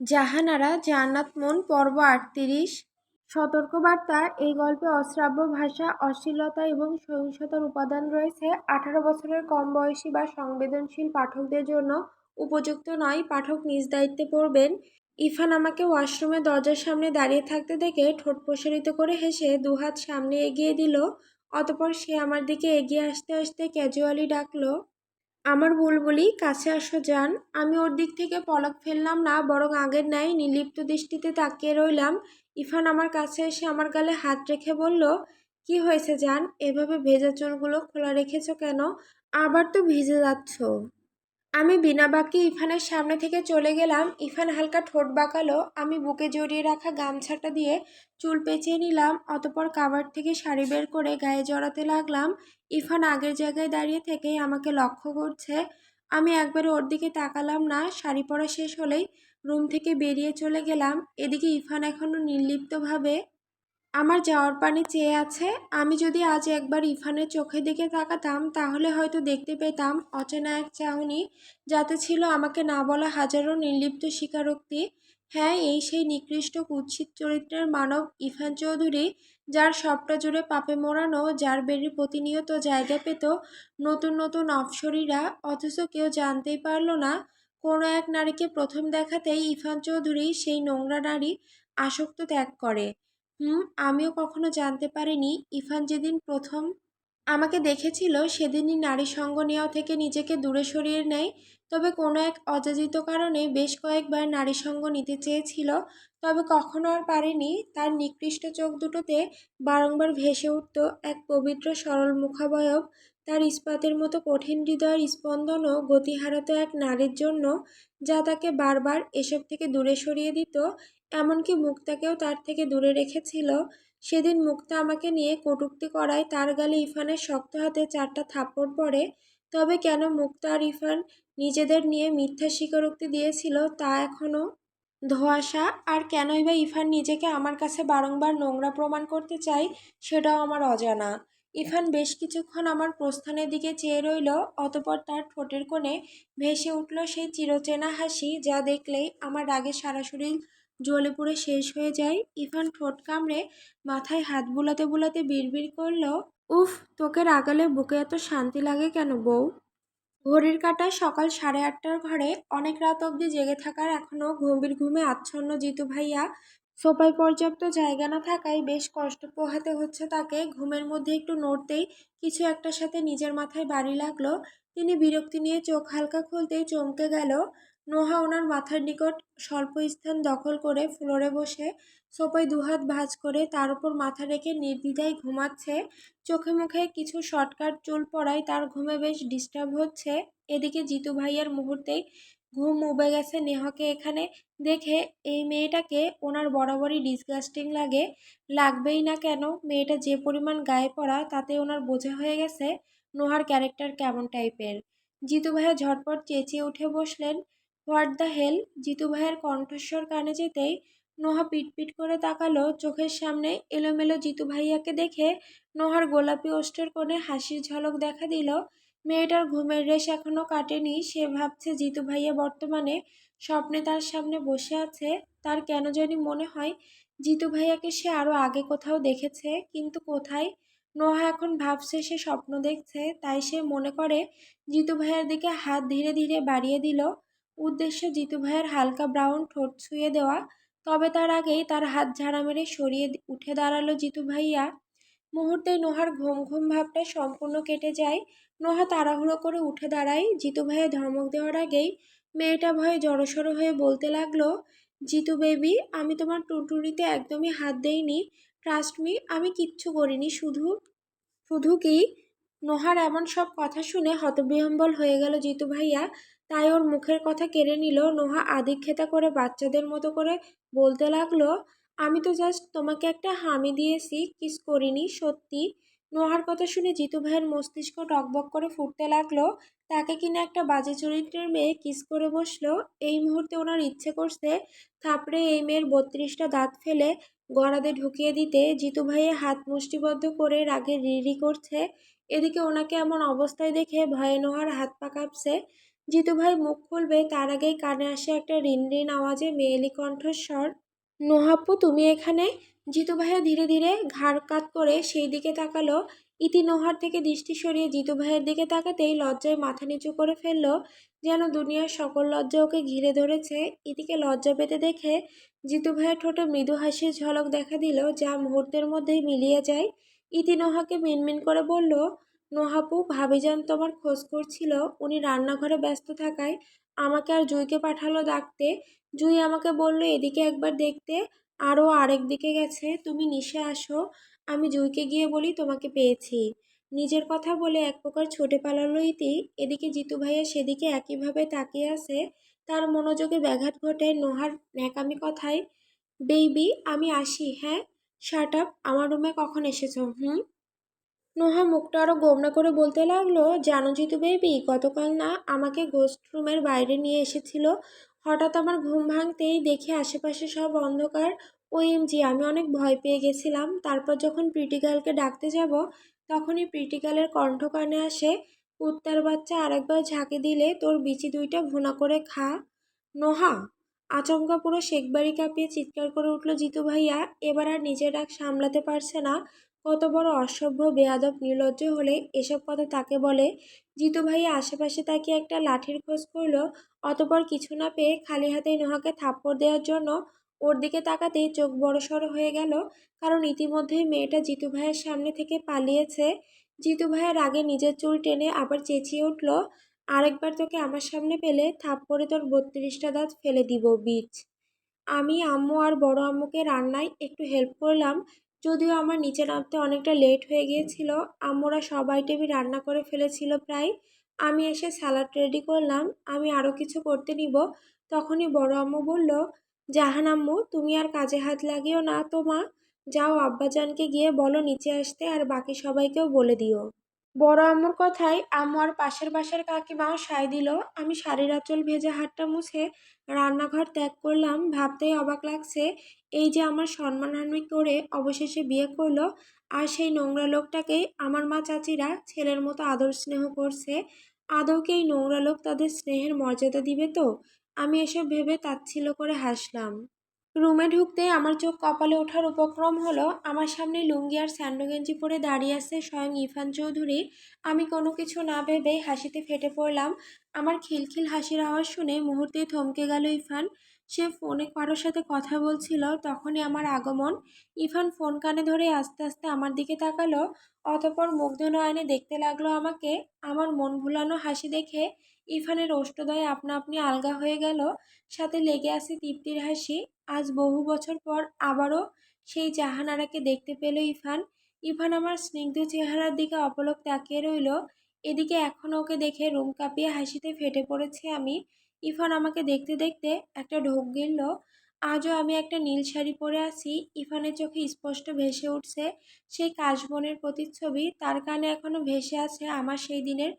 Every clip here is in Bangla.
জাহানারা জান্নাত মন, পর্ব আটত্রিশ। সতর্কবার্তা, এই গল্পে অশ্রাব্য ভাষা, অশ্লীলতা এবং সহিংসতার উপাদান রয়েছে। আঠারো বছরের কম বয়সী বা সংবেদনশীল পাঠকদের জন্য উপযুক্ত নয়। পাঠক নিজ দায়িত্বে পড়বেন। ইফান আমাকে ওয়াশরুমের দরজার সামনে দাঁড়িয়ে থাকতে দেখে ঠোঁট প্রসারিত করে হেসে দুহাত সামনে এগিয়ে দিল। অতপর সে আমার দিকে এগিয়ে আসতে আসতে ক্যাজুয়ালি ডাকলো আমার বুলবুলি কাছে আসো যান। আমি ওর দিক থেকে পলক ফেললাম না, বরং আগের ন্যায় নির্লিপ্ত দৃষ্টিতে তাকিয়ে রইলাম। ইফান আমার কাছে এসে আমার গালে হাত রেখে বলল, কি হয়েছে যান? এভাবে ভেজা চুলগুলো খোলা রেখেছ কেন? আবার তো ভিজে যাচ্ছ। আমি বিনা বাক্যে ইফানের সামনে থেকে চলে গেলাম। ইফান হালকা ঠোঁট বাঁকালো। আমি বুকে জড়িয়ে রাখা গামছাটা দিয়ে চুল পেঁচিয়ে নিলাম। অতপর কাবার থেকে শাড়ি বের করে গায়ে জড়াতে লাগলাম। ইফান আগের জায়গায় দাঁড়িয়ে থেকেই আমাকে লক্ষ্য করছে। আমি একবারে ওর দিকে তাকালাম না। শাড়ি পরা শেষ হলেই রুম থেকে বেরিয়ে চলে গেলাম। এদিকে ইফান এখনও নির্লিপ্তভাবে আমার যাওয়ার পানি চেয়ে আছে। আমি যদি আজ একবার ইফানের চোখের দিকে তাকাতাম, তাহলে হয়তো দেখতে পেতাম অচেনা এক চাহনি যাতে ছিল আমাকে না বলা হাজারো নির্লিপ্ত স্বীকারোক্তি। হ্যাঁ এই সেই নিকৃষ্ট কুৎসিত চরিত্রের মানব ইফান চৌধুরী, যার সবটা জুড়ে পাপে মোড়ানো, যার বেরি প্রতিনিয়ত জায়গা পেত নতুন নতুন অপসরীরা, অথচ কেউ জানতেই পারল না, কোনো এক নারীকে প্রথম দেখাতেই ইফান চৌধুরী সেই নোংরা নারী আসক্ত ত্যাগ করে। হুম, আমিও কখনো জানতে পারিনি। ইফান যেদিন প্রথম আমাকে দেখেছিল, সেদিনই নারী সঙ্গ নেওয়া থেকে নিজেকে দূরে সরিয়ে নেয়। তবে কোনো এক অযাচিত কারণে বেশ কয়েকবার নারী সঙ্গ নিতে চেয়েছিল, তবে কখনো আর পারেনি। তার নিকৃষ্ট চোখ দুটোতে বারংবার ভেসে উঠত এক পবিত্র, সরল মুখাবয়ব। তার ইস্পাতের মতো কঠিন হৃদয়ের স্পন্দনও গতি হারাতো এক নারীর জন্য, যা তাকে বারবার এসব থেকে দূরে সরিয়ে দিত। এমনকি মুক্তাকেও তার থেকে দূরে রেখেছিল। সেদিন মুক্তা আমাকে নিয়ে কটূক্তি করায় তার গালে ইফানের শক্ত হাতে চারটা থাপ্পড় পড়ে। তবে কেন মুক্তা আর ইফান নিজেদের নিয়ে মিথ্যা স্বীকারোক্তি দিয়েছিল তা এখনও ধোঁয়াশা? আর কেনই বা ইফান নিজেকে আমার কাছে বারংবার নোংরা প্রমাণ করতে চাই সেটাও আমার অজানা। ইফান বেশ কিছুক্ষণ আমার প্রস্থানের দিকে চেয়ে রইল, অতপর তার ঠোঁটের কোণে ভেসে উঠল সেই চিরচেনা হাসি যা দেখলেই আমার রাগে সারা শরীর জ্বলে পুড়ে শেষ হয়ে যায়। ইফান ঠোঁট কামড়ে মাথায় হাত বুলাতে বুলাতে বিড়বিড় করল, উফ, তোকে রাগালে বুকে এত শান্তি লাগে কেন বউ? ঘড়ির কাঁটা সকাল সাড়ে আটটার ঘরে, অনেক রাত অবধি জেগে থাকার এখনও গভীর ঘুমে আচ্ছন্ন জিতু ভাইয়া। সোফায় পর্যাপ্ত জায়গা না থাকায় বেশ কষ্ট পোহাতে হচ্ছে তাকে। ঘুমের মধ্যে একটু নড়তেই কিছু একটার সাথে নিজের মাথায় বাড়ি লাগল। তিনি বিরক্তি নিয়ে চোখ হালকা খুলতেই চমকে গেল। নোহা ওনার মাথার নিকট স্বল্প স্থান দখল করে ফ্লোরে বসে সোফায় দুহাত ভাঁজ করে তার উপর মাথা রেখে নির্দ্বিধায় ঘুমাচ্ছে। চোখে মুখে কিছু শর্টকাট চুল পড়ায় তার ঘুমে বেশ ডিস্টার্ব হচ্ছে। এদিকে জিতু ভাইয়ার মুহূর্তেই ঘুম উবে গেছে নেহাকে এখানে দেখে এই মেয়েটাকে ওনার বরাবরই ডিসগাস্টিং লাগে। লাগবেই না কেন? মেয়েটা যে পরিমাণ গায়ে পড়া তাতে ওনার বোঝা হয়ে গেছে। নোহার ক্যারেক্টার কেমন টাইপের জিতু ভাইয়া ঝটপট চেঁচিয়ে উঠে বসলেন। What the hell? জিতু ভাইয়ের কণ্ঠস্বর কানে যেতেই নোহা পিটপিট করে তাকালো চোখের সামনে। এলোমেলো জিতু ভাইয়াকে দেখে নোহার গোলাপি ওষ্ঠের কোণে হাসির ঝলক দেখা দিল। মেয়েটার ঘুমের রেশ এখনও কাটেনি। সে ভাবছে জিতু ভাইয়া বর্তমানে স্বপ্নে তার সামনে বসে আছে। তার কেন জানি মনে হয় জিতু ভাইয়াকে সে আরও আগে কোথাও দেখেছে, কিন্তু কোথায়? নোহা এখন ভাবছে সে স্বপ্ন দেখছে, তাই সে মনে করে জিতু ভাইয়ার দিকে হাত ধীরে ধীরে বাড়িয়ে দিল। উদ্দেশ্য জিতু ভাইয়ের হালকা ব্রাউন ঠোঁট ছুঁয়ে দেওয়া, তবে তার আগেই তার হাত ঝাড়া মেরে সরিয়ে উঠে দাঁড়াল জিতু ভাইয়া। মুহূর্তে নোহার ঘুম ঘুম ভাবটা সম্পূর্ণ কেটে যায়। নোহা তাড়াহুড়ো করে উঠে দাঁড়ায়। জিতু ভাইয়া ধমক দেওয়ার আগেই মেয়েটা ভয়ে জড়সড়ো হয়ে বলতে লাগল, জিতু বেবি, আমি তোমার টুনটুনিতে একদমই হাত দেইনি। ট্রাস্ট মি আমি কিচ্ছু করিনি। শুধু শুধু কি? নোহার এমন সব কথা শুনে হতবিহম্বল হয়ে গেল জিতু ভাইয়া। তাই ওর মুখের কথা কেড়ে নিল। নোহা আদিক্ষেতা করে বাচ্চাদের মতো করে বলতে লাগল, আমি তো জাস্ট তোমাকে একটা হামি দিয়েছি কিস করিনি, সত্যি। নোহার কথা শুনে জিতু ভাইয়ের মস্তিষ্ক টকবক করে ফুটতে লাগল। তাকে কিনা একটা বাজে চরিত্রের মেয়ে কিস করে বসল। এই মুহূর্তে ওনার ইচ্ছে করছে থাপড়ে এই মেয়ের বত্রিশটা দাঁত ফেলে গড়াদে ঢুকিয়ে দিতে। জিতু ভাইয়ে হাত মুষ্টিবদ্ধ করে রাগে রিরি করছে। এদিকে ওনাকে এমন অবস্থায় দেখে ভয়ে নোহার হাত পা কাঁপছে। জিতু ভাই মুখ খুলবে, তার আগেই কানে আসে একটা রিন রিন আওয়াজে মেয়েলি কণ্ঠস্বর। নোহাপ্পু তুমি এখানে? জিতু ভাইয়া ধীরে ধীরে ঘাড় কাত করে সেই দিকে তাকালো। ইতি নোহার থেকে দৃষ্টি সরিয়ে জিতু ভাইয়ের দিকে তাকাতেই লজ্জায় মাথা নিচু করে ফেলল, যেন দুনিয়ার সকল লজ্জা ওকে ঘিরে ধরেছে। ইতিকে লজ্জা পেতে দেখে জিতু ভাইয়ের ঠোঁটে মৃদু হাসির ঝলক দেখা দিল, যা মুহূর্তের মধ্যেই মিলিয়ে যায়। ইতি নোহাকে মিনমিন করে বলল নোহাপু ভাবিজান তোমার খোঁজ করছিল। উনি রান্নাঘরে ব্যস্ত থাকায় আমাকে আর জুইকে পাঠালো ডাকতে। জুই আমাকে বলল, এদিকে একবার দেখতে। আরও আরেক দিকে গেছে, তুমি নিশে আসো। আমি জুইকে গিয়ে বলি, তোমাকে পেয়েছি। নিজের কথা বলে এক প্রকার ছোটে পালালো ইতি। এদিকে জিতু ভাইয়া সেদিকে একইভাবে তাকিয়ে আছে। তার মনোযোগে ব্যাঘাত ঘটে নোহার ন্যাকামি কথায়, বেবি, আমি আসি হ্যাঁ? শার্ট আপ, আমার রুমে কখন এসেছ, হুম? নোহা মুখটা আরও গোমনা করে বলতে লাগল, জানো জিতু বেবি গতকাল না আমাকে গোস্ট রুমের বাইরে নিয়ে এসেছিল। হঠাৎ আমার ঘুম ভাঙতেই দেখি আশেপাশে সব অন্ধকার। ওএমজি, আমি অনেক ভয় পেয়ে গেছিলাম। তারপর যখন প্রিটিকালকে ডাকতে যাব, তখনই প্রিটিকালের কণ্ঠ কানে আসে, কুত্তার বাচ্চা আরেকবার ঝাঁকে দিলে তোর বিচি দুইটা ভুনা করে খা। নোহা? আচমকা পুরো শেখবাড়ি কাঁপিয়ে চিৎকার করে উঠল জিতু ভাইয়া। এবার আর নিজের ডাক সামলাতে পারছে না। কত বড় অসভ্য, বেয়াদব, নির্লজ্জ হলে এসব কথা তাকে বলে? জিতু ভাইয়া আশেপাশে তাকে একটা লাঠির খোঁজ করল, অতপর কিছু না পেয়ে খালি হাতে নোহাকে থাপ্পড় দেওয়ার জন্য ওর দিকে তাকাতেই চোখ বড়সড় হয়ে গেল। কারণ ইতিমধ্যেই মেয়েটা জিতু ভাইয়ের সামনে থেকে পালিয়েছে। জিতু ভাইয়ের আগে নিজের চুল টেনে আবার চেঁচিয়ে উঠল, আরেকবার তোকে আমার সামনে পেলে থাপ্পড়ে তোর বত্রিশটা দাঁত ফেলে দিব বীজ আমি আম্মু আর বড় আম্মুকে রান্নায় একটু হেল্প করলাম যদিও আমার নিচে নামতে অনেকটা লেট হয়ে গিয়েছিল আমরা সবাই টেবিল রান্না করে ফেলেছিল প্রায়। আমি এসে স্যালাড রেডি করলাম, আমি আরও কিছু করতে নিব। তখনই বড় আম্মু বলল, জাহান আম্মু, তুমি আর কাজে হাত লাগিও না তো মা। যাও আব্বাজানকে গিয়ে বলো নিচে আসতে আর বাকি সবাইকেও বলে দিও। বড় আম্মুর কথায় আম্মু আর পাশের বাসার কাকিমাও সায় দিল। আমি শাড়ির আঁচল ভেজে হাতটা মুছে রান্নাঘর ত্যাগ করলাম। ভাবতেই অবাক লাগছে, এই যে আমার সম্মানহানি করে অবশেষে বিয়ে করল আর সেই নোংরা লোকটাকেই আমার মা চাচিরা ছেলের মতো আদর স্নেহ করছে। আদৌকে এই নোংরা লোক তাদের স্নেহের মর্যাদা দিবে তো? আমি এসব ভেবে তাচ্ছিল্য করে হাসলাম। রুমে ঢুকতে আমার চোখ কপালে ওঠার উপক্রম হলো, আমার সামনে লুঙ্গি আর স্যান্ডো গেঞ্জি পরে দাঁড়িয়ে আছে স্বয়ং ইফান চৌধুরী। আমি কোনো কিছু না ভেবে হাসিতে ফেটে পড়লাম। আমার খিলখিল হাসির আওয়াজ শুনে মুহূর্তে থমকে গেল ইরফান। সে ফোনে কারোর সাথে কথা বলছিল, তখনই আমার আগমন। ইরফান ফোন কানে ধরে আস্তে আস্তে আমার দিকে তাকালো, অতপর মুগ্ধ নয়নে দেখতে লাগল আমাকে। আমার মন ভুলানো হাসি দেখে ইরফানের ওষ্ঠদয় আপনা আপনি আলগা হয়ে গেল, সাথে লেগে আছে তৃপ্তির হাসি। আজ বহু বছর পর আবারও সেই জাহানারাকে দেখতে পেল ইরফান ইরফান আমার স্নিগ্ধ চেহারার দিকে অপলক তাকিয়ে রইল। এদিকে এখনও ওকে দেখে রুম কাঁপিয়ে হাসিতে ফেটে পড়েছি আমি। ইরফান আমাকে দেখতে দেখতে একটা ঢোক গিলল, আজও আমি একটা নীল শাড়ি পরে আছি। ইরফানের চোখে স্পষ্ট ভেসে উঠছে সেই কাশবনের প্রতিচ্ছবি। তার কানে এখনও ভেসে আছে আমার সেই দিনের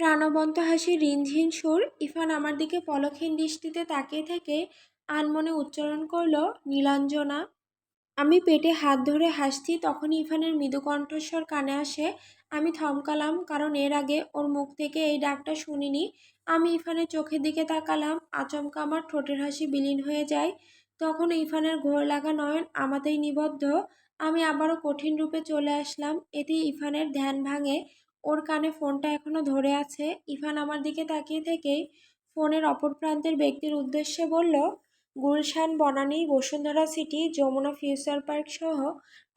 প্রাণবন্ত হাসি, রিনঝিন সুর। ইরফান আমার দিকে পলকহীন দৃষ্টিতে তাকিয়ে থেকে আনমনে উচ্চারণ করল, নীলাঞ্জনা। আমি পেটে হাত ধরে হাসছি তখন ইরফানের মৃদু কণ্ঠস্বর কানে আসে। আমি থমকালাম, কারণ এর আগে ওর মুখ থেকে এই ডাকটা শুনিনি। আমি ইরফানের চোখের দিকে তাকালাম, আচমকা আমার ঠোঁটের হাসি বিলীন হয়ে যায়। তখন ইরফানের ঘোর লাগা নয়ন আমাতেই নিবদ্ধ। আমি আবারও কঠিন রূপে চলে আসলাম। এতে ইরফানের ধ্যান ভাঙে। ওর কানে ফোনটা এখনও ধরে আছে। ইরফান আমার দিকে তাকিয়ে থেকেই ফোনের অপর প্রান্তের ব্যক্তির উদ্দেশ্যে বলল, Gulshan, Banani, Bashundhara city, Jamuna future park সহ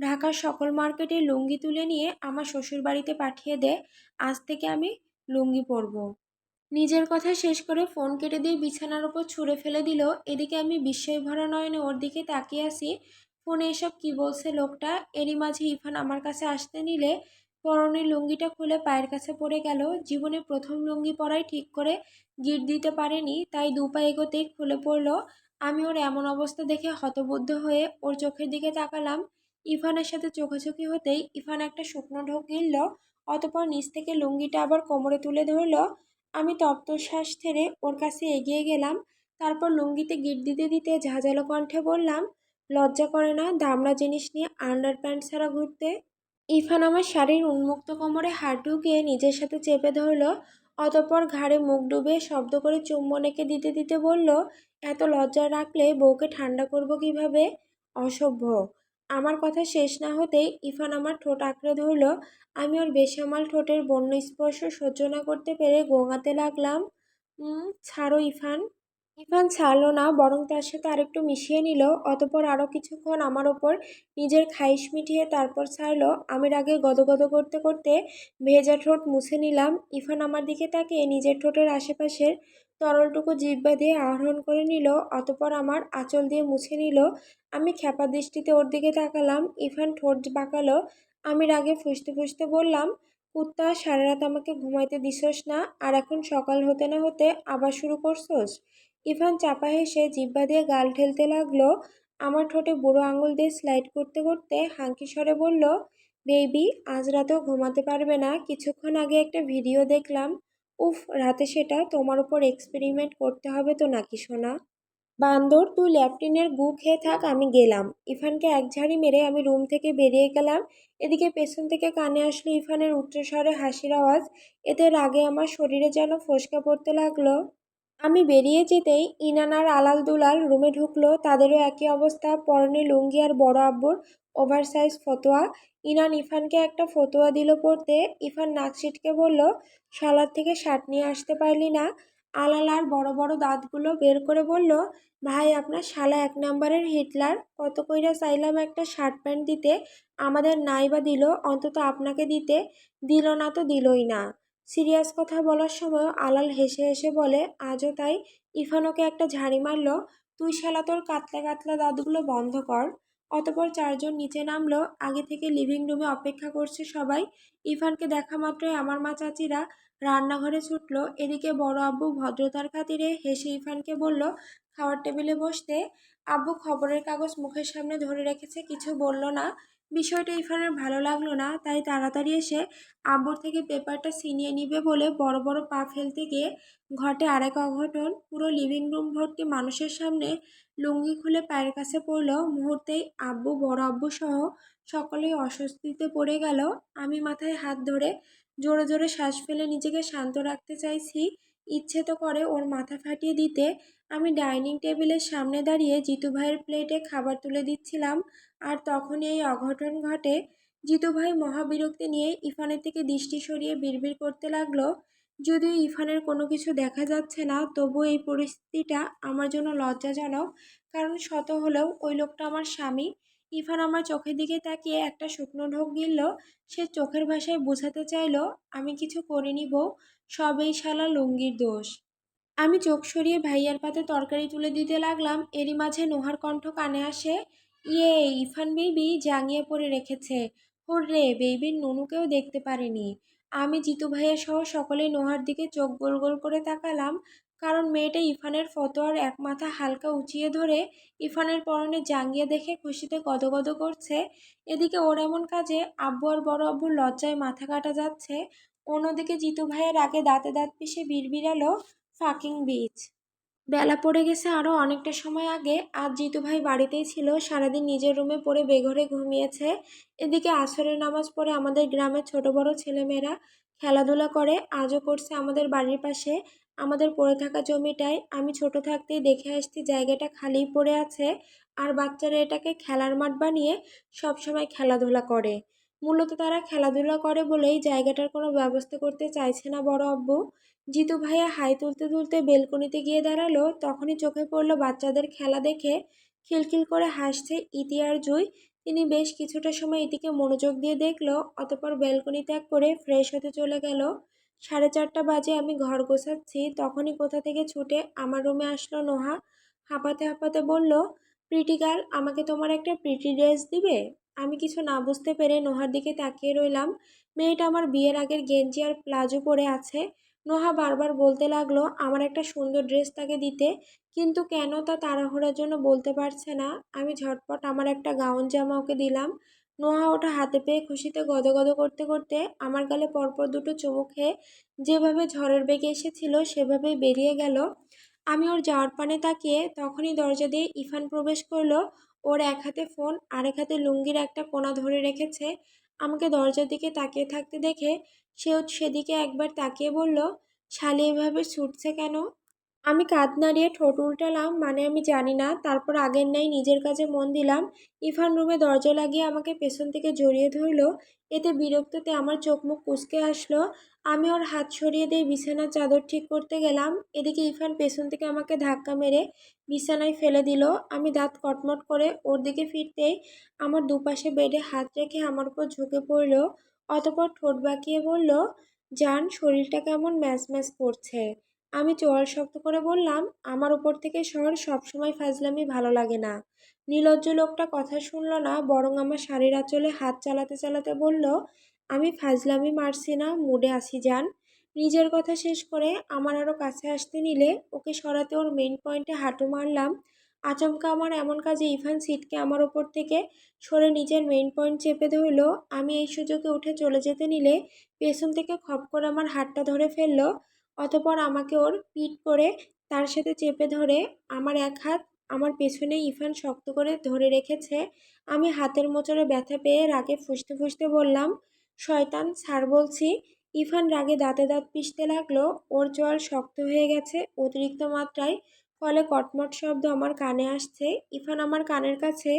ঢাকার সকল মার্কেটে লুঙ্গি তুলে নিয়ে আমার শ্বশুরবাড়িতে পাঠিয়ে দে। আজ থেকে আমি লুঙ্গি পরব। নিজের কথা শেষ করে ফোন কেটে দিয়ে বিছানার ওপর ছুঁড়ে ফেলে দিল। এদিকে আমি বিস্ময় ভরা নয়নে ওর দিকে তাকিয়ে আসি ফোনে এসব কি বলছে লোকটা? এরই মাঝে ইরফান আমার কাছে আসতে নিলে পরনের লুঙ্গিটা খুলে পায়ের কাছে পড়ে গেল। জীবনে প্রথম লুঙ্গি পরাই ঠিক করে গিট দিতে পারেনি, তাই দু পা এগোতেই খুলে পড়ল। আমি ওর এমন অবস্থা দেখে হতবুদ্ধ হয়ে ওর চোখের দিকে তাকালাম। ইফানের সাথে চোখাচোখি হতেই ইফান একটা শুকনো ঢোক গিলল, অতপর নিচ থেকে লুঙ্গিটা আবার কোমরে তুলে ধরল। আমি তপ্তশ্বাস ছেড়ে ওর কাছে এগিয়ে গেলাম। তারপর লুঙ্গিতে গিট দিতে দিতে ঝাঁঝালো কণ্ঠে বললাম, লজ্জা করে না দামড়া জিনিস নিয়ে আন্ডার প্যান্ট ছাড়া ঘুরতে? ইফান আমার শাড়ির উন্মুক্ত কোমরে ঢুকিয়ে নিজের সাথে চেপে ধরল, অতপর ঘাড়ে মুখ ডুবে শব্দ করে চুম্বন এঁকে দিতে দিতে বলল, এত লজ্জা রাখলে বউকে ঠান্ডা করব কীভাবে? অসভ্য। আমার কথা শেষ না হতেই ইফান আমার ঠোঁট আঁকড়ে ধরল। আমি ওর বেসামাল ঠোঁটের বন্য স্পর্শ সহ্য না করতে পেরে গোঙাতে লাগলাম। ছাড়ো ইফান ইফান ছাড়লো না, বরং তার সাথে আরেকটু মিশিয়ে নিল। অতপর আরও কিছুক্ষণ আমার ওপর নিজের খাইশ মিটিয়ে তারপর ছাড়লো। আমি রাগে গদগদ করতে করতে ভেজা ঠোঁট মুছে নিলাম। ইফান আমার দিকে তাকিয়ে নিজের ঠোঁটের আশেপাশের তরলটুকু জিব্বা দিয়ে আহরণ করে নিল। অতপর আমার আঁচল দিয়ে মুছে নিল। আমি খ্যাপা দৃষ্টিতে ওর দিকে তাকালাম। ইফান ঠোঁট বাঁকালো। আমি রাগে ফুসতে ফুসতে বললাম, কুত্তা সারা রাত আমাকে ঘুমাইতে দিছস না, আর এখন সকাল হতে না হতে আবার শুরু করছস? ইভান চাপা হেসে জিব্বা দিয়ে গাল ঠেলতে লাগল। আমার ঠোঁটে বুড়ো আঙুল দিয়ে স্লাইড করতে করতে হাঙ্কি স্বরে বলল, বেবি, আজ রাতেও ঘুমাতে পারবে না। কিছুক্ষণ আগে একটা ভিডিও দেখলাম। উফ, রাতে সেটা তোমার উপর এক্সপেরিমেন্ট করতে হবে তো নাকি, সোনা? বান্দর, তুই ল্যাপটিনের গু খেয়ে থাক, আমি গেলাম। ইফানকে এক ঝাড়ি মেরে আমি রুম থেকে বেরিয়ে গেলাম। এদিকে পেছন থেকে কানে আসলো ইফানের উচ্চস্বরে হাসির আওয়াজ। এতে রাগে আমার শরীরে যেন ফসকা পড়তে লাগল। আমি বেরিয়ে যেতেই ইনান আর আলাল দুলাল রুমে ঢুকলো। তাদেরও একই অবস্থা, পরনে লুঙ্গি আর বড় আব্বুর ওভারসাইজ ফতোয়া। ইনান ইফানকে একটা ফতোয়া দিল পড়তে। ইফান নাক ছিটকে বলল শালার থেকে শার্ট নিয়ে আসতে পারলি না। আলাল আর বড় বড় দাঁতগুলো বের করে বলল, ভাই, আপনার শালা এক নম্বরের হিটলার। কত কইরা চাইলাম একটা শার্ট প্যান্ট দিতে। আমাদের নাই বা দিল, অন্তত আপনাকে দিতে। দিল না তো দিলই না। সিরিয়াস কথা বলার সময় আলাল হেসে হেসে বলে, আজও তাই? ইফানোকে একটা ঝাড়ি মারল? তুই শালা তোর কাতলা কাতলা দাঁতগুলো বন্ধ কর। অতপর চারজন নিচে নামলো, আগে থেকে লিভিং রুমে অপেক্ষা করছে সবাই। ইফানকে দেখা মাত্রই আমার মা চাচিরা রান্নাঘরে ছুটলো। এদিকে বড় আব্বু ভদ্রতার খাতিরে হেসে ইফানকে বলল, খাওয়ার টেবিলে বসতে। আব্বু খবরের কাগজ মুখের সামনে ধরে রেখেছে, কিছু বলল না। বিষয়টা ইরফানের ভালো লাগল না, তাই তাড়াতাড়ি এসে আব্বুর থেকে পেপারটা ছিনিয়ে নিবে বলে বড় বড় পা ফেলতে গিয়ে ঘটে আরেক অঘটন। পুরো লিভিং রুম ভর্তি মানুষের সামনে লুঙ্গি খুলে পায়ের কাছে পড়ল। মুহূর্তেই আব্বু, বড় আব্বু সহ সকলেই অস্বস্তিতে পড়ে গেল। আমি মাথায় হাত ধরে জোরে জোরে শ্বাস ফেলে নিজেকে শান্ত রাখতে চাইছি। ইচ্ছে তো করে ওর মাথা ফাটিয়ে দিতে। আমি ডাইনিং টেবিলের সামনে দাঁড়িয়ে জিতু ভাইয়ের প্লেটে খাবার তুলে দিচ্ছিলাম। আর তখনই এই অঘটন ঘটে। জিতু ভাই মহাবিরক্তি নিয়ে ইফানের থেকে দৃষ্টি সরিয়ে বিড়বিড় করতে লাগল। যদিও ইফানের কোনো কিছু দেখা যাচ্ছে না তবু এই পরিস্থিতিটা আমার জন্য লজ্জাজনক। কারণ শত হলেও ওই লোকটা আমার স্বামী। ইফান আমার চোখের দিকে তাকিয়ে একটা শুকনো ঢোক গিলল। সে চোখের ভাষায় বোঝাতে চাইলো, আমি কিছু করিনি বউ, সব এই শালা লুঙ্গির দোষ। আমি চোখ সরিয়ে ভাইয়ার পাতে তরকারি তুলে দিতে লাগলাম, এরই মাঝে নোহার কণ্ঠ কানে আসে ইয়ে ইফান বেবি জাঙিয়ে পড়ে রেখেছে। রে, বেবির নুনুকেও দেখতে পারেনি। আমি জিতু ভাইয়া সহ সকলে নোহার দিকে চোখ গোল গোল করে তাকালাম কারণ মেয়েটা ইফানের ফতোয়ার এক মাথা হালকা উঁচিয়ে ধরে ইফানের পরনে জাঙ্গিয়ে দেখে খুশিতে গদগদ করছে। এদিকে ওর এমন কাজে আব্বু আর বড় আব্বুর লজ্জায় মাথা কাটা যাচ্ছে। অন্যদিকে জিতু ভাইয়ের আগে দাঁতে দাঁত পিষে বিড়বিড়ালো ফাকিং বিচ। বেলা পড়ে গেছে আরও অনেকটা সময় আগে। আজ জিতু ভাই বাড়িতেই ছিল, সারাদিন নিজের রুমে পড়ে বেঘরে ঘুমিয়েছে। এদিকে আসরের নামাজ পড়ে আমাদের গ্রামের ছোট বড় ছেলেমেয়েরা খেলাধুলা করে, আজও করছে আমাদের বাড়ির পাশে। আমাদের পড়ে থাকা জমিটায় আমি ছোট থাকতেই দেখে আসছি জায়গাটা খালি পড়ে আছে আর বাচ্চারা এটাকে খেলার মাঠ বানিয়ে সবসময় খেলাধুলা করে। মূলত তারা খেলাধুলা করে বলেই জায়গাটার কোনো ব্যবস্থা করতে চাইছে না বড় আব্বু। জিতু ভাইয়া হাই তুলতে তুলতে বেলকনিতে গিয়ে দাঁড়াল, তখনই চোখে পড়ল বাচ্চাদের খেলা দেখে খিলখিল করে হাসছে ইতি আর জুই। তিনি বেশ কিছুটা সময় ইতিকে মনোযোগ দিয়ে দেখল, অতপর বেলকনি ত্যাগ করে ফ্রেশ হতে চলে গেল। সাড়ে চারটা বাজে আমি ঘর গোছাচ্ছি। তখনই কোথা থেকে ছুটে আমার রুমে আসলো নোহা। হাঁপাতে হাঁপাতে বলল, প্রিটি গার্ল, আমাকে তোমার একটা প্রিটি ড্রেস দিবে? আমি কিছু না বুঝতে পেরে নোহার দিকে তাকিয়ে রইলাম। মেয়েটা আমার বিয়ের আগের গেঞ্জি আর প্লাজো পরে আছে। নোহা বারবার বলতে লাগল, আমার একটা সুন্দর ড্রেস তাকে দিতে, কিন্তু কেন তা তাড়াহুড়ার জন্য বলতে পারছে না? আমি ঝটপট আমার একটা গাউন জামা ওকে দিলাম। নোহা ওটা হাতে পেয়ে খুশিতে গদগদ করতে করতে আমার গালে পরপর দুটো চুমু খেয়ে যেভাবে ঝড়ের বেগে এসেছিল, সেভাবেই বেরিয়ে গেল। আমি ওর যাওয়ার পানে তাকিয়ে তখনই দরজা দিয়ে ইফান প্রবেশ করল। ওর এক হাতে ফোন, আরেক হাতে লুঙ্গির একটা কোনা ধরে রেখেছে। আমাকে দরজার দিকে তাকিয়ে থাকতে দেখে সেও সেদিকে একবার তাকিয়ে বলল, শালি এভাবে ছুটছে কেন? আমি কাঁধ নাড়িয়ে ঠোঁট উল্টালাম মানে আমি জানি না। তারপর আগের ন্যায় নিজের কাজে মন দিলাম। ইরফান রুমে দরজা লাগিয়ে আমাকে পেছন থেকে জড়িয়ে ধরলো। এতে বিরক্ততে আমার চোখ মুখ কুচকে আসলো। আমি ওর হাত সরিয়ে দিয়ে বিছানার চাদর ঠিক করতে গেলাম। এদিকে ইরফান পেছন থেকে আমাকে ধাক্কা মেরে বিছানায় ফেলে দিল। আমি দাঁত কটমট করে ওর দিকে ফিরতেই আমার দুপাশে বেডে হাত রেখে আমার উপর ঝুঁকে পড়ল। অতপর ঠোঁট বাঁকিয়ে বলল, জান, শরীরটা কেমন ম্যাচ ম্যাচ করছে? আমি চোয়াল শক্ত করে বললাম, আমার উপর থেকে সর সবসময় ফাজলামি ভালো লাগে না। নির্লজ্জ লোকটা কথা শুনল না, বরং আমার শাড়ির আঁচলে হাত চালাতে চালাতে বলল, আমি ফাজলামি মারছি না, মুডে আসি যান নিজের কথা শেষ করে আমার আরও কাছে আসতে নিলে ওকে সরাতে ওর মেইন পয়েন্টে হাঁটু মারলাম। আচমকা আমার এমন কাজে ইভান সিটকে আমার ওপর থেকে সরে নিজের মেইন পয়েন্ট চেপে ধরলো। আমি এই সুযোগে উঠে চলে যেতে নিলে পেছন থেকে খপ করে আমার হাতটা ধরে ফেলল। অতপর আমাকে ওর পিট করে তার সাথে চেপে ধরে আমার এক হাত আমার পেছনে ইফান শক্ত করে ধরে রেখেছে। আমি হাতের মোচড়ে ব্যথা পেয়ে রাগে ফুসতে ফুসতে বললাম, শয়তান স্যার বলছি। ইফান রাগে দাঁতে দাঁত পিষতে লাগল। ওর জল শক্ত হয়ে গেছে অতিরিক্ত মাত্রায়, ফলে কটমট শব্দ আমার কানে আসছে। ইফান আমার কানের কাছে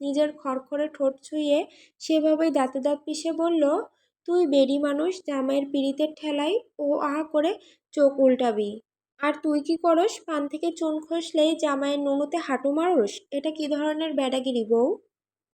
নিজের খড়খড়ে ঠোঁট ছুঁয়ে সেভাবেই দাঁতে দাঁত পিষে বলল তুই বেরি মানুষ, জামাইয়ের পিড়িতে ঠেলাই ও আহা করে চোখ উল্টাবি। আর তুই কি করস, পান থেকে চুন খসলেই জামাইয়ের নুনুতে হাঁটু মারস? এটা কি ধরনের ব্যাডাগিরি বউ?